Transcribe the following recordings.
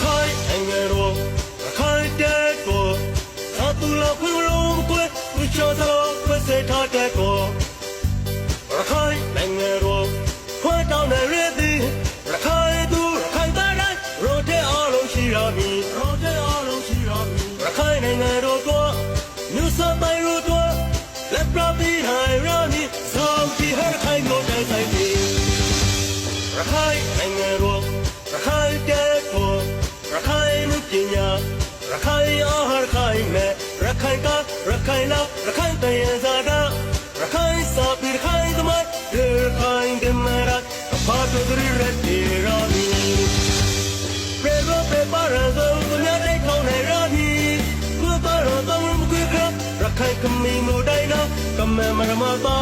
ခိုင်အငယ်ရောခိုင်တဲ့ကိုသာသူလာဖုံလုံးကွယ်သူချောသလိုခွစေထားတဲ့ကိုခိုင်အငယ်ရောခွတောင်းတဲ့ရည်သည်ခိုင်သူခိုင်သားတိုင်းရိုတဲ့အားလုံးရှိရမည်ရိုတဲ့အားလုံးရှိရမည်ခိုင်နိုင်ငံရောကိုမြူစပိုင်ရောကိုလက်ပြပြီးဟိုင်ရမည်ဆောင်ကြည့်ဟဲ့ခိုင်ကိုတိုင်းတိုင်းရခိုင် ပညာရခိုင်အားရခိုင်မဲ့ရခိုင်ကရခိုင်လားရခိုင်တယံဇာတာရခိုင်စာပေရခိုင်သမိုင်းရခိုင်ဒမရအဖာတူရီရတီရာမီရေရောပေပါရဇုံသူများတိတ်ခေါင်းနေရပြီကိုပါရောတောင်းမကွေခရခိုင်ကမီနိုတိုင်းနာကမဲမရမတာ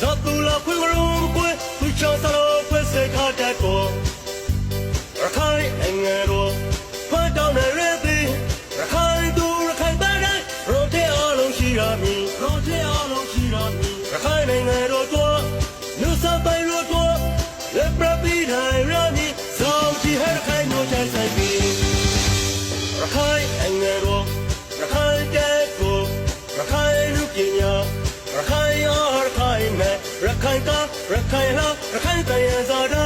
ဇတ်တူလာခွေရုံကွယ်သူချောသလိုခွဲစေခါတဲ့ကိုရခိုင်နိုင်ငံတော်ဖတ်တောင်းတဲ့ရသည်ရခိုင်သူရခိုင်တို ရခိုင်လားရခိုင်တယံဇာတာ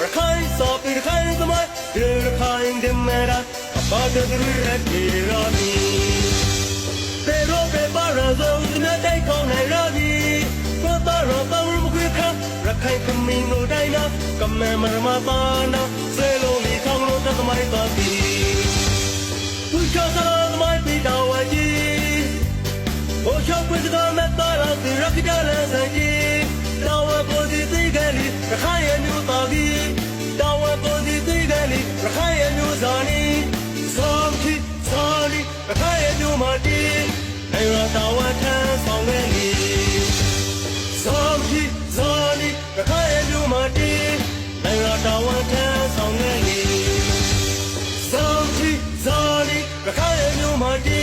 ရခိုင်စောပိရခိုင်သမိုင်းရခိုင်ဒမရာအပါဒရရတီရာမီပေရောပေပါရဇုံဒီမတိုင်ခေါင်းနိုင်ရာမီပတ်တာရောတောင်းမခွေခရခိုင်ကမင်းတို့တိုင်းနာကမဲမရမပါနာစေလုံးလီခေါင်းလို့တသမိုင်းပါတီသူချောသလားသမိုင်းပြီးတော်ဝကြီးဘိုးချုပ်ပြည်ကမဲ့တော်တော် ရာတော်ဝတ်ထမ်းဆောင်ခဲ့လေဇော်ဒီဇော်ဒီရခိုင်လူမတီနိုင်ရာတော်ဝတ်ထမ်းဆောင်ခဲ့လေဇော်ဒီဇော်ဒီရခိုင်လူမတီ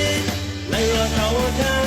နိုင်ရာတော်ဝတ်ထမ်း